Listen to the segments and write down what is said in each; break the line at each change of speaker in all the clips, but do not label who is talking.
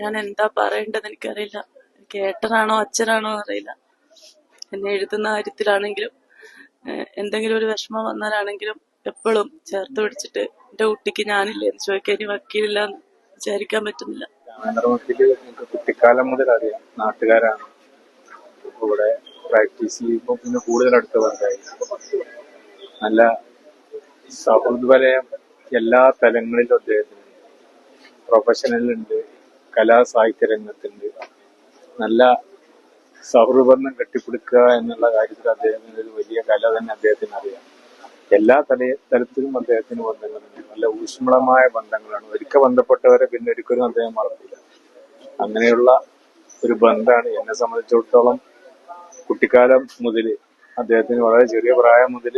ഞാൻ എന്താ പറയേണ്ടത് എനിക്കറിയില്ല എനിക്ക് ഏട്ടനാണോ അച്ഛനാണോ അറിയില്ല. എന്നെ എഴുതുന്ന കാര്യത്തിലാണെങ്കിലും എന്തെങ്കിലും ഒരു വിഷമം വന്നാലാണെങ്കിലും എപ്പോഴും ചേർത്ത് പിടിച്ചിട്ട് എന്റെ കുട്ടിക്ക് ഞാനില്ലേ? എന്ന് ചോദിക്കാൻ ഇനി വക്കീലില്ല എന്ന് വിചാരിക്കാൻ പറ്റുന്നില്ല.
കുട്ടിക്കാലം മുതൽ അറിയാം. നാട്ടുകാരാണ്. ഇവിടെ പ്രാക്ടീസ് ചെയ്യുമ്പോൾ പിന്നെ കൂടുതൽ അടുത്ത ബന്ധമായി നല്ല സൗഹൃദവലയം എല്ലാ തലങ്ങളിലും അദ്ദേഹത്തിന് പ്രൊഫഷണലുണ്ട്. കലാ സാഹിത്യ രംഗത്തുണ്ട് നല്ല സൗഹൃദബന്ധം കെട്ടിപ്പിടിക്കുക എന്നുള്ള കാര്യത്തിൽ അദ്ദേഹത്തിന് ഒരു വലിയ കല തന്നെ അദ്ദേഹത്തിന് അറിയാം. എല്ലാ തല തലത്തിലും അദ്ദേഹത്തിന് ബന്ധങ്ങളുണ്ട് നല്ല ഊഷ്മളമായ ബന്ധങ്ങളാണ്. ഒരിക്കൽ ബന്ധപ്പെട്ടവരെ പിന്നെ ഒരിക്കലും അദ്ദേഹം മറന്നില്ല അങ്ങനെയുള്ള ഒരു ബന്ധമാണ് എന്നെ സംബന്ധിച്ചിടത്തോളം കുട്ടിക്കാലം മുതൽ അദ്ദേഹത്തിന് വളരെ ചെറിയ പ്രായം മുതൽ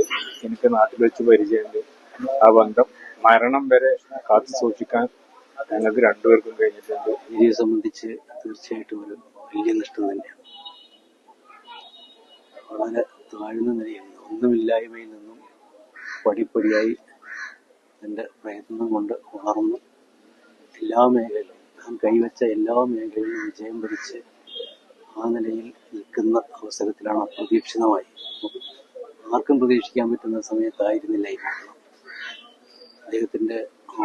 എനിക്ക് നാട്ടിൽ വെച്ച് പരിചയമുണ്ട്. ആ ബന്ധം മരണം വരെ കാത്തു സൂക്ഷിക്കാൻ ഞങ്ങൾക്ക് രണ്ടുപേർക്കും കഴിഞ്ഞിട്ടുണ്ട്.
ഇതിനെ സംബന്ധിച്ച് തീർച്ചയായിട്ടും ഒരു വലിയ നഷ്ടം തന്നെയാണ്. വളരെ താഴ്ന്ന നിന്ന് ഒന്നുമില്ലായ്മയിൽ നിന്നും പടിപ്പടിയായി എന്റെ പ്രയത്നം കൊണ്ട് വളർന്ന്. എല്ലാ മേഖലയിലും ഞാൻ കൈവച്ച എല്ലാ മേഖലയിലും വിജയം ഭരിച്ച് ആ നിലയിൽ നിൽക്കുന്ന അവസരത്തിലാണ് അപ്രതീക്ഷിതമായി. ആർക്കും പ്രതീക്ഷിക്കാൻ പറ്റുന്ന സമയത്തായിരുന്നില്ല ഈ മരണം. അദ്ദേഹത്തിന്റെ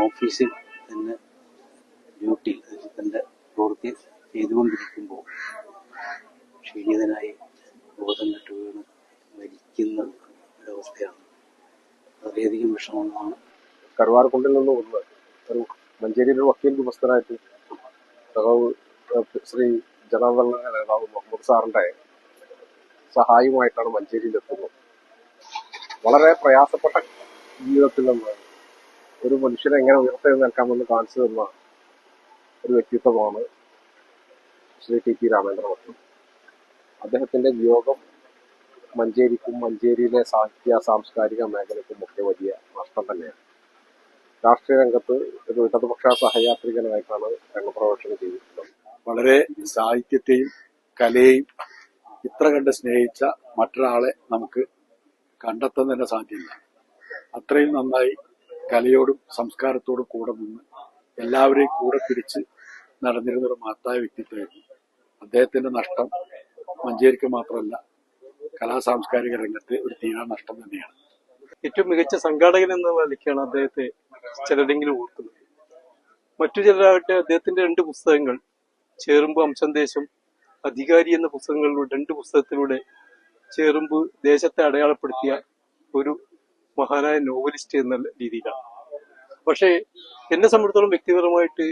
ഓഫീസിൽ തന്നെ അതായത് തന്റെ പ്രവൃത്തി ചെയ്തുകൊണ്ടിരിക്കുമ്പോൾ ക്ഷീണിതനായി ബോധം കെട്ട് വീണ് മരിക്കുന്ന ഒരവസ്ഥയാണ്. വളരെയധികം വിഷമമാണ്.
കരുവാരക്കുണ്ടിൽ നിന്ന് വന്നത് ഒരു മഞ്ചേരിയിലെ വക്കീൽ സഖാവ് ശ്രീ ജനാർദ്ദന നേതാവ് മുഹമ്മദ് സാറിന്റെ സഹായമായിട്ടാണ് മഞ്ചേരിയിൽ എത്തുന്നത് വളരെ പ്രയാസപ്പെട്ട ജീവിതത്തിൽ നിന്ന് ഒരു മനുഷ്യനെ എങ്ങനെ ഉയർത്തെഴുന്നേൽക്കാമെന്ന് കാണിച്ചു തന്ന ഒരു വ്യക്തിത്വമാണ് ശ്രീ ടി പി രാമേന്ദ്രഭട്ടൻ അദ്ദേഹത്തിന്റെ വിയോഗം മഞ്ചേരിക്കും മഞ്ചേരിയിലെ സാഹിത്യ സാംസ്കാരിക മേഖലയ്ക്കും ഒക്കെ വലിയ നഷ്ടം തന്നെയാണ്. രാഷ്ട്രീയ രംഗത്ത് ഒരു ഇടതുപക്ഷ സഹയാത്രികനായിട്ടാണ് രംഗപ്രവേശനം ചെയ്തിട്ടുള്ളത്.
വളരെ സാഹിത്യത്തെയും കലയെയും ഇത്ര കണ്ട് സ്നേഹിച്ച മറ്റൊരാളെ നമുക്ക് കണ്ടെത്താൻ തന്നെ സാധ്യമില്ല അത്രയും നന്നായി കലയോടും സംസ്കാരത്തോടും കൂടെ നിന്ന് എല്ലാവരെയും കൂടെ പിടിച്ച് നടന്നിരുന്ന ഒരു മഹത്തായ വ്യക്തിത്വമായിരുന്നു. അദ്ദേഹത്തിന്റെ നഷ്ടം മഞ്ചേരിക്ക് മാത്രമല്ല കലാ സാംസ്കാരിക രംഗത്ത് ഒരു തീരാ നഷ്ടം തന്നെയാണ്.
ഏറ്റവും മികച്ച സംഘാടകൻ എന്ന നിലയ്ക്കാണ് അദ്ദേഹത്തെ ചിലരെങ്കിലും ഓർക്കുന്നത്. മറ്റു ചിലരാകട്ടെ അദ്ദേഹത്തിന്റെ രണ്ട് പുസ്തകങ്ങൾ ചേറുമ്പ് അംശന്ദേശം അധികാരി എന്ന പുസ്തകങ്ങളിലൂടെ രണ്ട് പുസ്തകത്തിലൂടെ ചേറുമ്പ് ദേശത്തെ അടയാളപ്പെടുത്തിയ ഒരു മഹാനായ നോവലിസ്റ്റ് എന്ന രീതിയിലാണ്. പക്ഷേ എന്നെ സംബന്ധിച്ചിടത്തോളം വ്യക്തിപരമായിട്ട്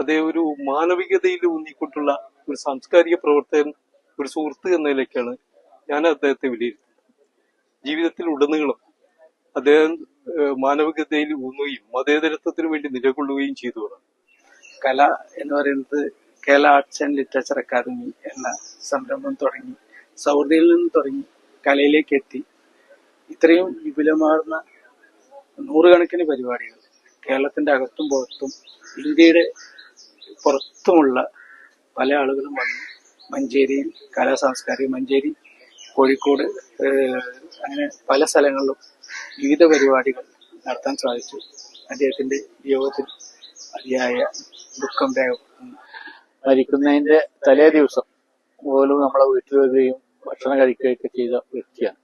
അദ്ദേഹം ഒരു മാനവികതയിൽ ഊന്നിക്കൊണ്ടുള്ള ഒരു സാംസ്കാരിക പ്രവർത്തകൻ ഒരു സുഹൃത്ത് എന്ന നിലയ്ക്കാണ് ഞാൻ അദ്ദേഹത്തെ വിലയിരുത്തുന്നത് ജീവിതത്തിൽ ഉടനീളം അദ്ദേഹം മാനവികതയിൽ ഊന്നുകയും മതേതരത്വത്തിന് വേണ്ടി നിലകൊള്ളുകയും ചെയ്തതാണ്
കല എന്ന് പറയുന്നത് Kerala arts and literature academy എന്ന സംരംഭം തുടങ്ങി സൗഹൃദയിൽ നിന്ന് തുടങ്ങി കലയിലേക്ക് എത്തി. ഇത്രയും വിപുലമാർന്ന നൂറുകണക്കിന് പരിപാടികൾ കേരളത്തിന്റെ അകത്തും പുറത്തും ഇന്ത്യയുടെ പുറത്തുമുള്ള പല ആളുകളും വന്നു. മഞ്ചേരിയിൽ കലാ സാംസ്കാരിക മഞ്ചേരി കോഴിക്കോട് അങ്ങനെ പല സ്ഥലങ്ങളിലും വിവിധ പരിപാടികൾ നടത്താൻ സാധിച്ചു. അദ്ദേഹത്തിന്റെ വിയോഗത്തിൽ അതിയായ ദുഃഖം രേഖപ്പെടുത്തുന്നു.
മരിക്കുന്നതിന്റെ തലേ ദിവസം പോലും നമ്മളെ വീട്ടിൽ വരികയും ഭക്ഷണം കഴിക്കുകയൊക്കെ ചെയ്ത വ്യക്തിയാണ്.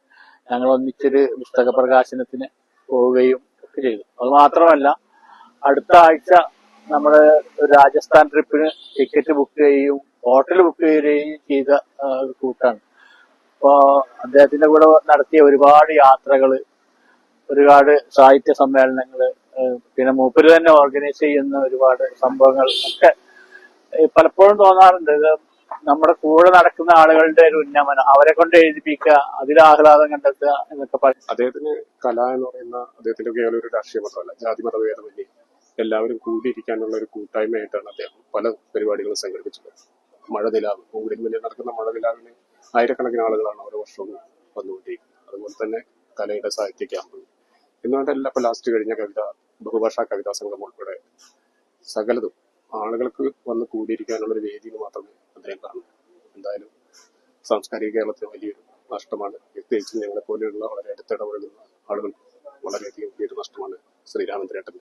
ഞങ്ങൾ ഒന്നിച്ചൊരു പുസ്തക പ്രകാശനത്തിന് പോവുകയും ഒക്കെ ചെയ്തു. അത് മാത്രമല്ല അടുത്ത ആഴ്ച നമ്മുടെ രാജസ്ഥാൻ ട്രിപ്പിന് ടിക്കറ്റ് ബുക്ക് ചെയ്യുകയും ഹോട്ടൽ ബുക്ക് ചെയ്യുകയും ചെയ്ത ഒരു കൂട്ടാണ്. അപ്പോ അദ്ദേഹത്തിന്റെ കൂടെ നടത്തിയ ഒരുപാട് യാത്രകൾ ഒരുപാട് സാഹിത്യ സമ്മേളനങ്ങൾ പിന്നെ മൂപ്പര് തന്നെ ഓർഗനൈസ് ചെയ്യുന്ന ഒരുപാട് സംഭവങ്ങൾ ഒക്കെ പലപ്പോഴും തോന്നാറുണ്ട്. ഇത് നമ്മുടെ കൂടെ നടക്കുന്ന ആളുകളുടെ ഒരു ഉന്നമനം അവരെ കൊണ്ട് എഴുതിപ്പിക്കുക അതിൽ ആഹ്ലാദം കണ്ടെത്തുക എന്നൊക്കെ പറയും
അദ്ദേഹത്തിന് കല എന്ന് പറയുന്ന അദ്ദേഹത്തിന്റെ കേവലം ഒരു രാഷ്ട്രീയ മതമല്ല ജാതി മതഭേദമന്യേ എല്ലാവരും കൂടിയിരിക്കാനുള്ള ഒരു കൂട്ടായ്മയായിട്ടാണ് അദ്ദേഹം പല പരിപാടികളും സംഘടിപ്പിച്ചത്. മഴ നിലാവ് കോവിഡിന് മുന്നേ നടക്കുന്ന മഴ നിലാവിന് ആയിരക്കണക്കിന് ആളുകളാണ് ഓരോ വർഷവും വന്നുകൊണ്ടിരിക്കുന്നത്. അതുപോലെ തന്നെ കലയുടെ സാഹിത്യ ക്യാമ്പ് എന്നുകൊണ്ടല്ല ഇപ്പൊ ലാസ്റ്റ് കഴിഞ്ഞ കവിത ബഹുഭാഷാ കവിതാ സംഘം ഉൾപ്പെടെ സകലതും ആളുകൾക്ക് വന്ന് കൂടിയിരിക്കാനുള്ള ഒരു വേദി എന്ന് മാത്രമേ അദ്ദേഹം കാണൂ. എന്തായാലും സാംസ്കാരിക കേരളത്തിന് വലിയൊരു നഷ്ടമാണ്. പ്രത്യേകിച്ച് ഞങ്ങളെ പോലെയുള്ള വളരെ അടുത്തിടപെടുന്ന ആളുകൾ വളരെയധികം വലിയൊരു നഷ്ടമാണ് ശ്രീരാമചന്ദ്രേട്ടന്